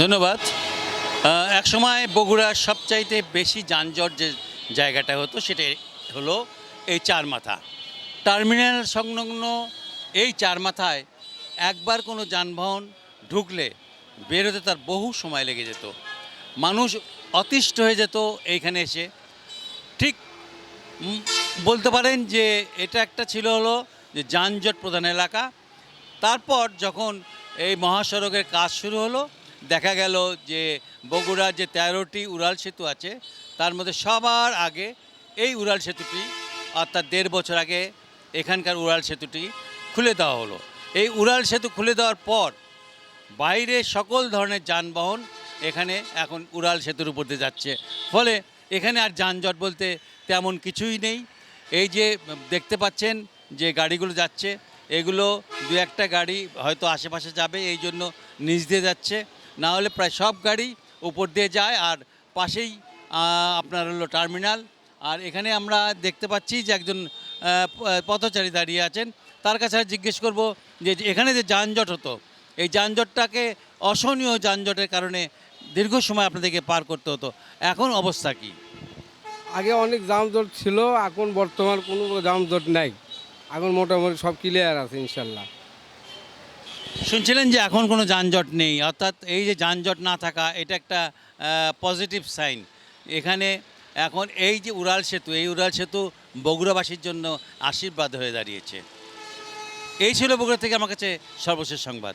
ধন্যবাদ। একসময় বগুড়ার সবচাইতে বেশি যানজট যে জায়গাটা হতো সেটা হলো এই চার মাথা টার্মিনাল সংলগ্ন এই চার মাথায় একবার কোনো যানবাহন ঢুকলে বেরোতে তার বহু সময় লেগে যেত। মানুষ অতিষ্ঠ হয়ে যেত এইখানে এসে। ঠিক বলতে পারেন যে এটা একটা ছিল হলো যে যানজট প্রধান এলাকা। তারপর যখন এই মহাসড়কের কাজ শুরু হলো দেখা গেল যে বগুড়ার যে তেরোটি উড়াল সেতু আছে, তার মধ্যে সবার আগে এই উড়াল সেতুটি, অর্থাৎ দেড় বছর আগে এখানকার উড়াল সেতুটি খুলে দেওয়া হলো। এই উড়াল সেতু খুলে দেওয়ার পর বাইরে সকল ধরনের যানবাহন এখানে এখন উড়াল সেতুর উপর দিয়ে যাচ্ছে। ফলে এখানে আর যানজট বলতে তেমন কিছুই নেই। এই যে দেখতে পাচ্ছেন যে গাড়িগুলো যাচ্ছে, এগুলো দু একটা গাড়ি হয়তো আশেপাশে যাবে, এই জন্য নিচ দিয়ে যাচ্ছে। না হলে প্রায় সব গাড়ি উপর দিয়ে যায় আর পাশেই আপনার হলো টার্মিনাল। আর এখানে আমরা দেখতে পাচ্ছি যে একজন পথচারী দাঁড়িয়ে আছেন। তার কাছে জিজ্ঞেস করব যে এখানে যে যানজট হতো, এই যানজটটাকে অসহনীয় যানজটের কারণে দীর্ঘ সময় আপনাদেরকে পার করতে হতো। এখন অবস্থা কি? আগে অনেক যানজট ছিল, এখন বর্তমান কোনো যানজট নাই। এখন মোটামুটি সব ক্লিয়ার আছে, ইনশাল্লাহ। শুনছিলেন যে এখন কোনো যানজট নেই, অর্থাৎ এই যে যানজট না থাকা, এটা একটা পজিটিভ সাইন এখানে এখন এই যে উড়াল সেতু, এই উড়াল সেতু বগুড়াবাসীর জন্য আশীর্বাদ হয়ে দাঁড়িয়েছে। এই ছিল বগুড়া থেকে আমার কাছে সর্বশেষ সংবাদ।